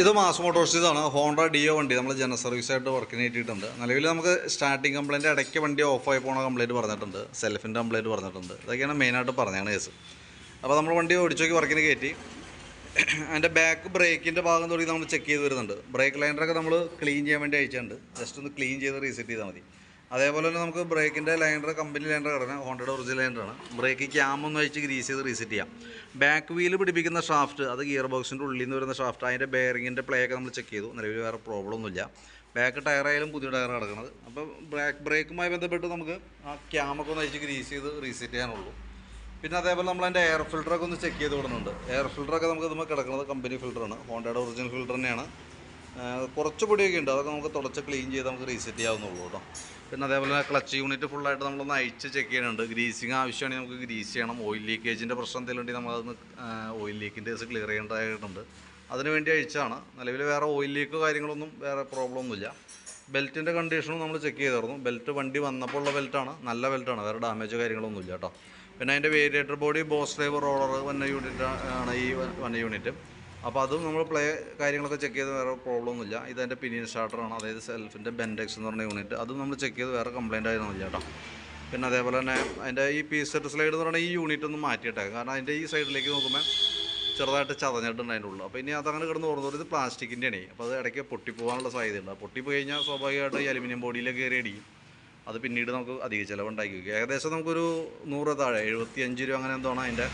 ഇത് mass മോട്ടോഴ്സിതാണ് Honda deo വണ്ടി. നമ്മൾ ജന സർവീസ് ആയിട്ട് വർക്കിന് കിട്ടിയിട്ടുണ്ട് നിലവിൽ നമുക്ക് സ്റ്റാർട്ടിങ് കംപ്ലൈന്റ് ഇടയ്ക്ക് വണ്ടി ഓഫായി പോണ കംപ്ലൈന്റ് പറഞ്ഞിട്ടുണ്ട്. സെൽഫിന്റെ കംപ്ലൈന്റ് പറഞ്ഞിട്ടുണ്ട്. ഇതൊക്കെയാണ് മെയിനായിട്ട് പറഞ്ഞതാണ് കേസ് അപ്പോൾ നമ്മൾ വണ്ടി ഓടിച്ചോക്കി വർക്കിന് കയറ്റി. അതിന്റെ ബാക്ക് ബ്രേക്കിന്റെ ഭാഗം തുടങ്ങി നമ്മൾ ചെക്ക് ചെയ്ത് വരുന്നുണ്ട്. ബ്രേക്ക് ലൈനറൊക്കെ നമ്മൾ ക്ലീൻ ചെയ്യാൻ വേണ്ടി അയച്ചിട്ടുണ്ട്. ജസ്റ്റ് ഒന്ന് ക്ലീൻ ചെയ്ത് റീസെറ്റ് ചെയ്താൽ മതി. അതേപോലെ തന്നെ നമുക്ക് ബ്രേക്കിന്റെ ലൈൻഡർ കമ്പനി ലൈൻഡർ കിടക്കണം ഹോണ്ടയുടെ ഒറിജിനൽ ലൈനറാണ് ബ്രേക്ക് ക്യാം ഒന്ന് വെച്ച് ഗ്രീസ് ചെയ്ത് റീസെറ്റ് ചെയ്യാം. ബാക്ക് വീൽ പിടിപ്പിക്കുന്ന ഷാഫ്റ്റ് അത് ഗിയർ ബോക്സിന്റെ ഉള്ളിൽ നിന്ന് വരുന്ന ഷാഫ്റ്റ് അതിന്റെ ബെയറിങ്ങിന്റെ പ്ലേ ഒക്കെ നമ്മൾ ചെക്ക് ചെയ്തു. നിലവിൽ വേറെ പ്രോബ്ലം ഒന്നുമില്ല ബാക്ക് ടയറായാലും പുതിയ ടയർ കിടക്കുന്നത്. അപ്പോൾ ബ്രേക്ക് ബ്രേക്കുമായി ബന്ധപ്പെട്ട് നമുക്ക് ആ ക്യാമൊക്കെ ഒന്ന് അയച്ച് ഗ്രീസ് ചെയ്ത് റീസെറ്റ് ചെയ്യാനുള്ളൂ. പിന്നെ അതേപോലെ നമ്മൾ അതിന്റെ എയർ ഫിൽറ്ററൊക്കെ ഒന്ന് ചെക്ക് ചെയ്ത് വിടുന്നുണ്ട്. എയർ ഫിൽറ്ററൊക്കെ നമുക്ക് നമുക്ക് കിടക്കുന്നത് കമ്പനി ഫിൽറ്ററാണ് ഹോണ്ടയുടെ ഒറിജിനൽ ഫിൽറ്റർ തന്നെയാണ്. കുറച്ച് പൊടിയൊക്കെ ഉണ്ട്. അതൊക്കെ നമുക്ക് തുടച്ച് ക്ലീൻ ചെയ്ത് നമുക്ക് റീസെറ്റ് ചെയ്യാവുന്നുള്ളൂ കേട്ടോ. പിന്നെ അതേപോലെ ക്ലച്ച് യൂണിറ്റ് ഫുള്ളായിട്ട് നമ്മളൊന്ന് അയച്ച് ചെക്ക് ചെയ്യുന്നുണ്ട്. ഗ്രീസിങ് ആവശ്യമാണെങ്കിൽ നമുക്ക് ഗ്രീസ് ചെയ്യണം. ഓയിൽ ലീക്കേജിന്റെ പ്രശ്നം എന്തെങ്കിലും ഉണ്ടെങ്കിൽ നമ്മളതൊന്ന് ഓയിൽ ലീക്കിന്റെ കേസ് ക്ലിയർ ചെയ്യേണ്ടതായിട്ടുണ്ട്. അതിന് വേണ്ടി അയച്ചാണ് നിലവിൽ വേറെ ഓയിൽ ലീക്കോ കാര്യങ്ങളൊന്നും വേറെ പ്രോബ്ലം ഒന്നുമില്ല. ബെൽറ്റിന്റെ കണ്ടീഷനും നമ്മൾ ചെക്ക് ചെയ്തായിരുന്നു ബെൽറ്റ് വണ്ടി വന്നപ്പോൾ ഉള്ള ബെൽറ്റാണ് നല്ല ബെൽറ്റാണ് വേറെ ഡാമേജോ കാര്യങ്ങളൊന്നുമില്ല കേട്ടോ. പിന്നെ അതിന്റെ variator body boss driver roller വന്ന യൂണിറ്റ് ആണ് ഈ വന്ന യൂണിറ്റ് അപ്പോൾ അതും നമ്മൾ പ്ലേ കാര്യങ്ങളൊക്കെ ചെക്ക് ചെയ്ത് വേറെ പ്രോബ്ലം ഒന്നുമില്ല. ഇതെന്റെ പിനിയൻ സ്റ്റാർട്ടറാണ് അതായത് സെൽഫിന്റെ ബെൻഡെക്സ് എന്ന് പറഞ്ഞ യൂണിറ്റ് അതും നമ്മൾ ചെക്ക് ചെയ്ത് വേറെ കംപ്ലയിന്റ് ആയിരുന്നില്ല കേട്ടോ. പിന്നെ അതേപോലെ തന്നെ അതിന്റെ ഈ പി സെറ്റ് സ്ലൈഡ് എന്ന് പറഞ്ഞാൽ ഈ യൂണിറ്റ് ഒന്ന് മാറ്റിയിട്ടേ. കാരണം അതിന്റെ ഈ സൈഡിലേക്ക് നോക്കുമ്പോൾ ചെറുതായിട്ട് ചതഞ്ഞിട്ടുണ്ട് അതിന്റെ ഉള്ളിൽ അപ്പോൾ ഇനി അതങ്ങനെ കിടന്ന് ഓർന്നത് ഇത് പ്ലാസ്റ്റിക്കിന്റെയാണ് അപ്പോൾ അത് ഇടയ്ക്ക് പൊട്ടിപ്പോകാനുള്ള സാധ്യതയുണ്ട്. പൊട്ടിപ്പോയി കഴിഞ്ഞാൽ സ്വാഭാവികമായിട്ട് ഈ അലുമിനിയം ബോഡിയിലേക്ക് കയറി അടിക്കും അത് പിന്നീട് നമുക്ക് അധിക ചിലവുണ്ടാക്കി ഏകദേശം നമുക്കൊരു നൂറ് താഴെ എഴുപത്തി അഞ്ച് രൂപ അങ്ങനെ എന്തോ ആണ് അതിന്റെ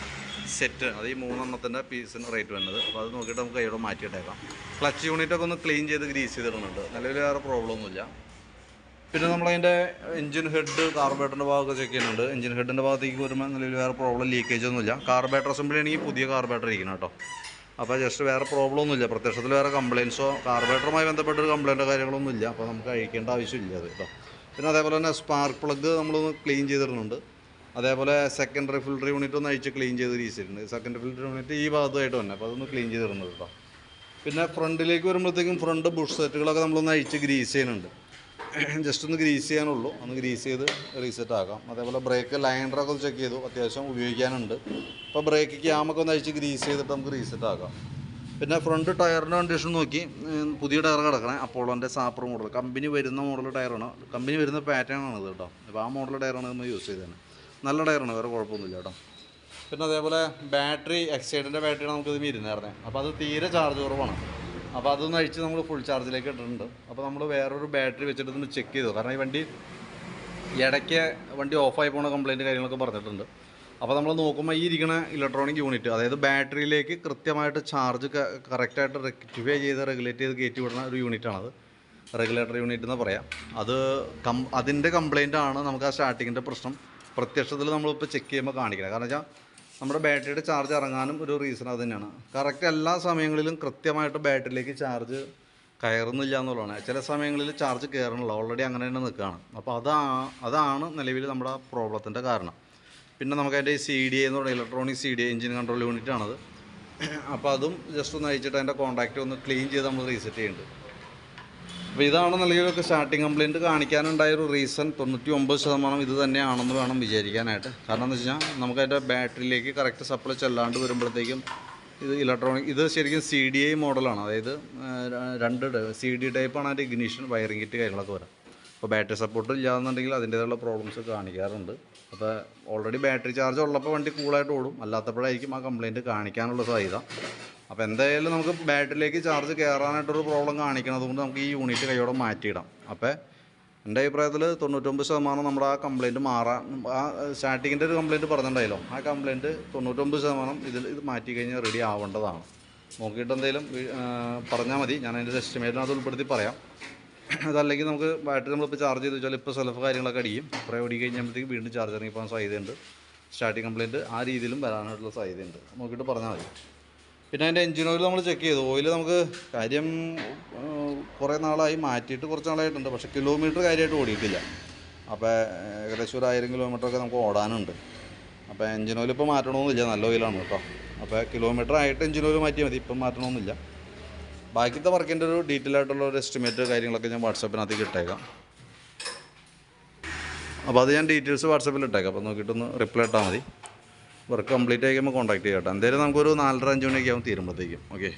സെറ്റ് അത് ഈ മൂന്നെണ്ണത്തിന്റെ പീസിന് റേറ്റ് വരുന്നത്. അപ്പോൾ അത് നോക്കിയിട്ട് നമുക്ക് കൈയോടെ മാറ്റിയിട്ടേക്കാം. ക്ലച്ച് യൂണിറ്റൊക്കെ ഒന്ന് ക്ലീൻ ചെയ്ത് ഗ്രീസ് ചെയ്തിടുന്നുണ്ട്. നിലവിൽ വേറെ പ്രോബ്ലം ഒന്നുമില്ല. പിന്നെ നമ്മളതിന്റെ എഞ്ചിൻ ഹെഡ് കാർബേറ്ററിന്റെ ഭാഗമൊക്കെ ചെക്ക് ചെയ്യുന്നുണ്ട്. എഞ്ചിൻ ഹെഡിന്റെ ഭാഗത്തേക്ക് വരുമ്പോൾ നിലവിൽ വേറെ പ്രോബ്ലം ലീക്കേജ് ഒന്നുമില്ല. കാർബേറ്റർ അസംബ്ലി ആണെങ്കിൽ പുതിയ കാർബേറ്റർ ഇരിക്കണം കേട്ടോ. അപ്പോൾ ജസ്റ്റ് വേറെ പ്രോബ്ലം ഒന്നുമില്ല. പ്രത്യക്ഷത്തിൽ വേറെ കംപ്ലയിൻസോ കാർബേറ്ററുമായി ബന്ധപ്പെട്ടൊരു കംപ്ലയിന്റോ കാര്യങ്ങളൊന്നും ഇല്ല. അപ്പോൾ നമുക്ക് അഴിക്കേണ്ട ആവശ്യമില്ല അത് കേട്ടോ. പിന്നെ അതേപോലെ തന്നെ സ്പാർക്ക് പ്ലഗ് നമ്മളൊന്ന് ക്ലീൻ ചെയ്തിടുന്നുണ്ട്. അതേപോലെ സെക്കൻഡറി ഫിൽറ്റർ യൂണിറ്റ് ഒന്ന് അഴിച്ച് ക്ലീൻ ചെയ്ത് വീശിയിട്ടുണ്ട് സെക്കൻഡറി ഫിൽറ്റർ യൂണിറ്റ് ഈ ഭാഗത്തായിട്ട് തന്നെ. അപ്പോൾ അതൊന്ന് ക്ലീൻ ചെയ്ത് തരുന്നത് കേട്ടോ. പിന്നെ ഫ്രണ്ടിലേക്ക് വരുമ്പോഴത്തേക്കും ഫ്രണ്ട് ബുഷ് സെറ്റുകളൊക്കെ നമ്മളൊന്ന് അഴിച്ച് ഗ്രീസ് ചെയ്യുന്നുണ്ട്. ജസ്റ്റ് ഒന്ന് ഗ്രീസ് ചെയ്യാനുള്ളൂ. ഒന്ന് ഗ്രീസ് ചെയ്ത് റീസെറ്റ് ആക്കാം. അതേപോലെ ബ്രേക്ക് ലൈനറൊക്കെ ഒന്ന് ചെക്ക് ചെയ്തു. അത്യാവശ്യം ഉപയോഗിക്കാനുണ്ട്. അപ്പോൾ ബ്രേക്ക് ക്യാമൊക്കെ ഒന്ന് അഴിച്ച് ഗ്രീസ് ചെയ്തിട്ട് നമുക്ക് റീസെറ്റ് ആക്കാം. പിന്നെ ഫ്രണ്ട് ടയറിന്റെ കണ്ടീഷൻ നോക്കി. പുതിയ ടയർ കിടക്കണേ. അപ്പോളോന്റെ സാപ്പർ മോഡൽ കമ്പനി വരുന്ന മോഡൽ ടയറാണ് കമ്പനി വരുന്ന പാറ്റേൺ ആണ് ഇത് കേട്ടോ. അപ്പോൾ ആ മോഡൽ ടയറാണ് നമ്മൾ യൂസ് ചെയ്തത് നല്ല ടയറാണ് വേറെ കുഴപ്പമൊന്നുമില്ല കേട്ടോ. പിന്നെ അതേപോലെ ബാറ്ററി എക്സൈഡിന്റെ ബാറ്ററിയാണ് നമുക്കിത് ഇരുന്നായിരുന്നേ അപ്പോൾ അത് തീരെ ചാർജ് കുറവാണ്. അപ്പോൾ അതൊന്ന് അഴിച്ച് നമ്മൾ ഫുൾ ചാർജിലേക്ക് ഇട്ടിട്ടുണ്ട്. അപ്പോൾ നമ്മൾ വേറൊരു ബാറ്ററി വെച്ചിട്ട് ഒന്ന് ചെക്ക് ചെയ്തു. കാരണം ഈ വണ്ടി ഇടയ്ക്ക് വണ്ടി ഓഫായി പോകുന്ന കംപ്ലൈന്റ് കാര്യങ്ങളൊക്കെ പറഞ്ഞിട്ടുണ്ട്. അപ്പോൾ നമ്മൾ നോക്കുമ്പോൾ ഈ ഇരിക്കുന്ന ഇലക്ട്രോണിക് യൂണിറ്റ് അതായത് ബാറ്ററിയിലേക്ക് കൃത്യമായിട്ട് ചാർജ് കറക്റ്റായിട്ട് റെക്ടിഫൈ ചെയ്ത് റെഗുലേറ്റ് ചെയ്ത് കയറ്റി വിടുന്ന ഒരു യൂണിറ്റാണത് റെഗുലേറ്റർ യൂണിറ്റ് എന്ന് പറയാം. അത് കം അതിന്റെ കംപ്ലയിന്റ് ആണ് നമുക്ക് ആ സ്റ്റാർട്ടിങ്ങിന്റെ പ്രശ്നം. പ്രത്യക്ഷത്തിൽ നമ്മളിപ്പോൾ ചെക്ക് ചെയ്യുമ്പോൾ കാണിക്കില്ല കാരണം വെച്ചാൽ നമ്മുടെ ബാറ്ററിയുടെ ചാർജ് ഇറങ്ങാനും ഒരു റീസൺ അത് തന്നെയാണ്. കറക്റ്റ് എല്ലാ സമയങ്ങളിലും കൃത്യമായിട്ട് ബാറ്ററിയിലേക്ക് ചാർജ് കയറുന്നില്ല എന്നുള്ളതാണ്. ചില സമയങ്ങളിൽ ചാർജ് കയറണില്ല ഓൾറെഡി അങ്ങനെ തന്നെ നിൽക്കുകയാണ്. അപ്പോൾ അതാ അതാണ് നിലവിൽ നമ്മുടെ പ്രോബ്ലത്തിന്റെ കാരണം. പിന്നെ നമുക്ക് അതിന്റെ സി ഡി എന്ന് പറയുന്നത് electronic C D engine control unit ആണത്. അപ്പോൾ അതും ജസ്റ്റ് ഒന്ന് അയച്ചിട്ട് അതിന്റെ കോൺടാക്റ്റ് ഒന്ന് ക്ലീൻ ചെയ്ത് നമ്മൾ റീസെറ്റ് ചെയ്യുന്നുണ്ട്. അപ്പോൾ ഇതാണ് നിലവിലൊക്കെ സ്റ്റാർട്ടിങ് കംപ്ലയിന്റ് കാണിക്കാനുണ്ടായ ഒരു റീസൺ തൊണ്ണൂറ്റി ഒമ്പത് ശതമാനം ഇത് തന്നെയാണെന്ന് വേണം വിചാരിക്കാനായിട്ട്. കാരണം എന്ന് വെച്ച് കഴിഞ്ഞാൽ നമുക്ക് അതിന്റെ ബാറ്ററിയിലേക്ക് കറക്റ്റ് സപ്ലൈ ചെല്ലാണ്ട് വരുമ്പോഴത്തേക്കും ഇത് ഇലക്ട്രോണിക് ഇത് ശരിക്കും സി ഡി ഐ മോഡലാണ് അതായത് രണ്ട് സി ഡി ടൈപ്പാണ് അതിന്റെ ഇഗ്നീഷൻ വയറിംഗ് കിറ്റ് കാര്യങ്ങളൊക്കെ വരാം. അപ്പോൾ ബാറ്ററി സപ്പോർട്ട് ഇല്ലാന്നുണ്ടെങ്കിൽ അതിന്റേതായുള്ള പ്രോബ്ലംസ് കാണിക്കാറുണ്ട്. അപ്പോൾ ഓൾറെഡി ബാറ്ററി ചാർജ് ഉള്ളപ്പോൾ വണ്ടി കൂളായിട്ട് ഓടും. അല്ലാത്തപ്പോഴായിരിക്കും ആ കംപ്ലയിന്റ് കാണിക്കാനുള്ള സാധ്യത. അപ്പോൾ എന്തായാലും നമുക്ക് ബാറ്ററിയിലേക്ക് ചാർജ് കയറാനായിട്ടൊരു പ്രോബ്ലം കാണിക്കണം അതുകൊണ്ട് നമുക്ക് ഈ യൂണിറ്റ് കൈയോടെ മാറ്റിയിടാം. അപ്പോൾ എന്റെ അഭിപ്രായത്തിൽ തൊണ്ണൂറ്റൊമ്പത് ശതമാനം നമ്മുടെ ആ കംപ്ലയിന്റ് മാറാൻ ആ സ്റ്റാർട്ടിങ്ങിന്റെ ഒരു കംപ്ലയിന്റ് പറഞ്ഞിട്ടുണ്ടായല്ലോ. ആ കംപ്ലയിന്റ് തൊണ്ണൂറ്റൊമ്പത് ശതമാനം ഇതിൽ ഇത് മാറ്റി കഴിഞ്ഞാൽ റെഡി ആവേണ്ടതാണ്. നോക്കിയിട്ട് എന്തെങ്കിലും പറഞ്ഞാൽ മതി. ഞാൻ അതിന്റെ എസ്റ്റിമേറ്റിന് അത് ഉൾപ്പെടുത്തി പറയാം. അതല്ലെങ്കിൽ നമുക്ക് ബാറ്ററി നമ്മളിപ്പോൾ ചാർജ് ചെയ്ത് വെച്ചാൽ ഇപ്പോൾ സെൽഫ് കാര്യങ്ങളൊക്കെ അടിക്കും കുറേ ഓടി കഴിഞ്ഞപ്പോഴത്തേക്ക് വീണ്ടും ചാർജ് ഇറങ്ങിപ്പോകാൻ സാധ്യതയുണ്ട്. സ്റ്റാർട്ടിങ് കംപ്ലയിന്റ് ആ രീതിയിലും വരാനായിട്ടുള്ള സാധ്യതയുണ്ട്. നോക്കിയിട്ട് പറഞ്ഞാൽ മതി. പിന്നെ അതിന്റെ എഞ്ചിൻ ഓയിൽ നമ്മൾ ചെക്ക് ചെയ്തു. ഓയിൽ നമുക്ക് കാര്യം കുറേ നാളായി മാറ്റിയിട്ട് കുറച്ച് നാളായിട്ടുണ്ട്. പക്ഷേ കിലോമീറ്റർ കാര്യമായിട്ട് ഓടിയിട്ടില്ല. അപ്പോൾ ഏകദേശം ഒരു ആയിരം കിലോമീറ്ററൊക്കെ നമുക്ക് ഓടാനുണ്ട്. അപ്പോൾ എഞ്ചിൻ ഓയിൽ ഇപ്പോൾ മാറ്റണമെന്നില്ല നല്ല ഓയിലാണ് കേട്ടോ. അപ്പോൾ കിലോമീറ്റർ ആയിട്ട് എഞ്ചിൻ ഓയിൽ മാറ്റിയാൽ മതി. ഇപ്പം മാറ്റണമെന്നില്ല ബാക്കിത്തെ വർക്കിന്റെ ഒരു ഡീറ്റെയിൽ ആയിട്ടുള്ള ഒരു എസ്റ്റിമേറ്റ് കാര്യങ്ങളൊക്കെ ഞാൻ വാട്സപ്പിനകത്ത് ഇട്ടേക്കാം അപ്പോൾ അത് ഞാൻ ഡീറ്റെയിൽസ് വാട്സാപ്പിൽ ഇട്ടേക്കാം. അപ്പോൾ നോക്കിയിട്ടൊന്ന് റിപ്ലൈ ഇട്ടാൽ മതി. വർക്ക് കംപ്ലീറ്റ് ആയിക്കുമ്പോൾ കോൺടാക്ട് ചെയ്യാം കേട്ടോ. എന്തായാലും നമുക്കൊരു നാലര അഞ്ച് മണിയൊക്കെ ആവും തീരുമ്പോഴത്തേക്കും ഓക്കെ